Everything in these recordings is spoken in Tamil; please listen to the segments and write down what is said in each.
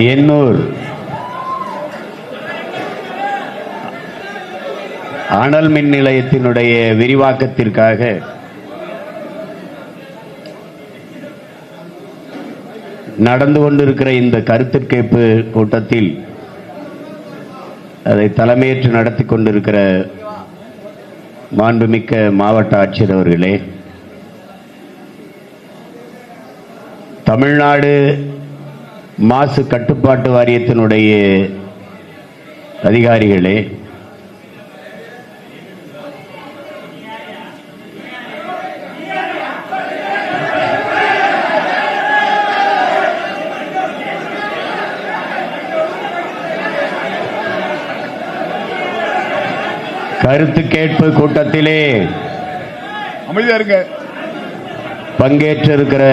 எண்ணூர். அனல் மின் நிலையத்தினுடைய விரிவாக்கத்திற்காக நடந்து கொண்டிருக்கிற இந்த கருத்துக்கேப்பு கூட்டத்தில் அதை தலைமையேற்று நடத்தி கொண்டிருக்கிற மாண்புமிக்க மாவட்ட ஆட்சியர் அவர்களே தமிழ்நாடு மாசு கட்டுப்பாட்டு வாரியத்தினுடைய அதிகாரிகளே கருத்து கேட்பு கூட்டத்திலே அமைதியா இருங்க. பங்கேற்றிருக்கிற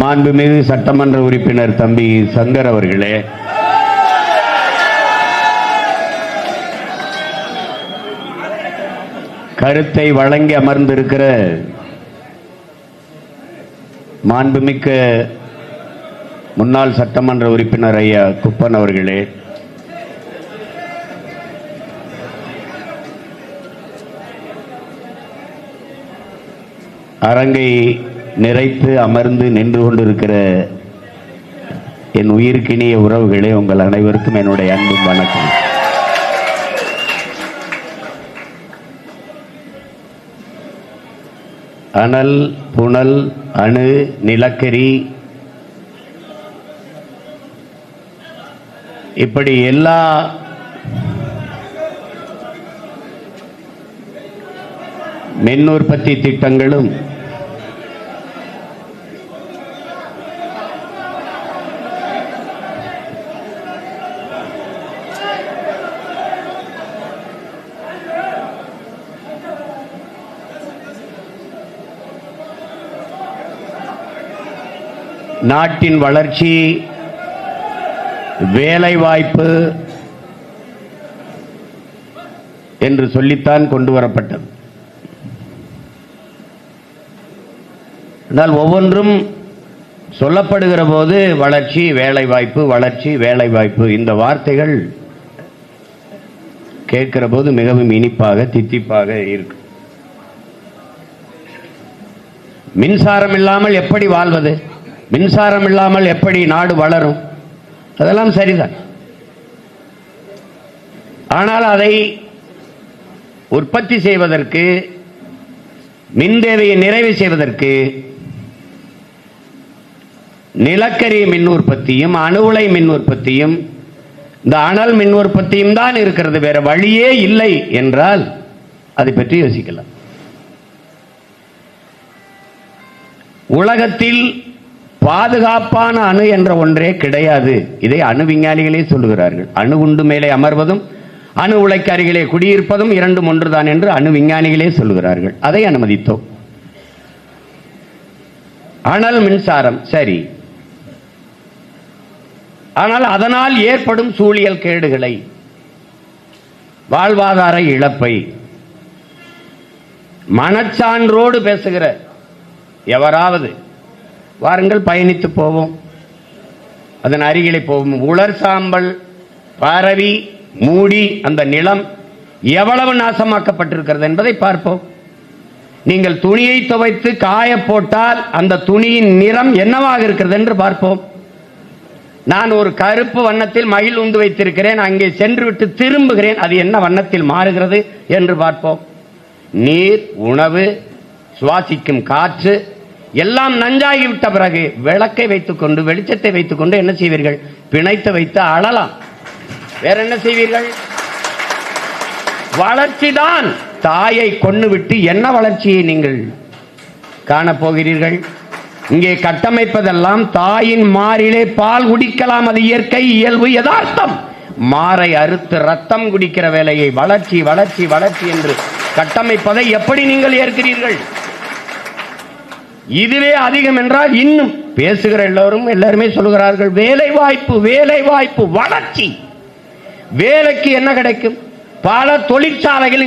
மாண்புமிகு சட்டமன்ற உறுப்பினர் தம்பி சங்கர் அவர்களே. கருத்தை வழங்கி அமர்ந்திருக்கிற மாண்புமிக்க முன்னாள் சட்டமன்ற உறுப்பினர் ஐயா குப்பன் அவர்களே. அரங்கை நிறைத்து அமர்ந்து நின்று கொண்டிருக்கிற என் உயிருக்கினிய உறவுகளே உங்கள் அனைவருக்கும் என்னுடைய அன்பும் வணக்கம் அனல் புனல் அணு நிலக்கரி இப்படி எல்லா மின் உற்பத்தி திட்டங்களும் நாட்டின் வளர்ச்சி வேலைவாய்ப்பு என்று சொல்லித்தான் கொண்டு வரப்பட்டது. ஆனால் ஒவ்வொன்றும் சொல்லப்படுகிற போது வளர்ச்சி வேலைவாய்ப்பு வளர்ச்சி வேலைவாய்ப்பு இந்த வார்த்தைகள் கேட்கிற போது மிகவும் இனிப்பாக தித்திப்பாக இருக்கு. மின்சாரம் இல்லாமல் எப்படி வாழ்வது? மின்சாரம் இல்லாமல் எப்படி நாடு வளரும்? அதெல்லாம் சரிதான். ஆனால் அதை உற்பத்தி செய்வதற்கு மின் தேவையை நிறைவு செய்வதற்கு நிலக்கரி மின் உற்பத்தியும் அணு உலை மின் உற்பத்தியும் இந்த அனல் மின் உற்பத்தியும் தான் இருக்கிறது. வேற வழியே இல்லை என்றால் அதை பற்றி யோசிக்கலாம். உலகத்தில் பாதுகாப்பான அணு என்ற ஒன்றே கிடையாது. இதை அணு விஞ்ஞானிகளே சொல்லுகிறார்கள். அணு குண்டு மேலே அமர்வதும் அணு உலைக்கு அருகிலே குடியிருப்பதும் இரண்டும் ஒன்றுதான் என்று அணு விஞ்ஞானிகளே சொல்லுகிறார்கள். அதை அனுமதித்தோம். அனல் மின்சாரம் சரி. ஆனால் அதனால் ஏற்படும் சூழியல் கேடுகளை வாழ்வாதார இழப்பை மனச்சான்றோடு பேசுகிற எவராவது வாருங்கள் பயணித்து போவோம். அதன் அருகிலே போவோம். உலர் சாம்பல் பரவி மூடி அந்த நிலம் எவ்வளவு நாசமாக்கப்பட்டிருக்கிறது என்பதை பார்ப்போம். நீங்கள் துணியை துவைத்து காய போட்டால் அந்த துணியின் நிறம் என்னவாக இருக்கிறது என்று பார்ப்போம். நான் ஒரு கருப்பு வண்ணத்தில் மயில் உந்து வைத்திருக்கிறேன். அங்கே சென்று விட்டு திரும்புகிறேன். அது என்ன வண்ணத்தில் மாறுகிறது என்று பார்ப்போம். நீர் உணவு சுவாசிக்கும் காற்று எல்லாம் நஞ்சாகிவிட்ட பிறகு விளக்கை வைத்துக்கொண்டு வெளிச்சத்தை வைத்துக்கொண்டு என்ன செய்வீர்கள்? பிணைத்து வைத்து அழலாம். வேற என்ன செய்வீர்கள்? வளர்ச்சிதான் தாயை கொண்டு விட்டு என்ன வளர்ச்சியை நீங்கள் காணப்போகிறீர்கள் இங்கே கட்டமைப்பதெல்லாம் தாயின் மாறிலே பால் குடிக்கலாம். அது இயற்கை இயல்பு யதார்த்தம். மாறை அறுத்து ரத்தம் குடிக்கிற வேலையை வளர்ச்சி வளர்ச்சி வளர்ச்சி என்று கட்டமைப்பதை எப்படி நீங்கள் ஏற்கிறீர்கள்? இதுவே அதிகம் என்றால் இன்னும் பேசுகிற எல்லோரும் எல்லாருமே சொல்கிறார்கள் வேலை வாய்ப்பு வேலை வாய்ப்பு வளர்ச்சி. வேலைக்கு என்ன கிடைக்கும்? பல தொழிற்சாலைகள்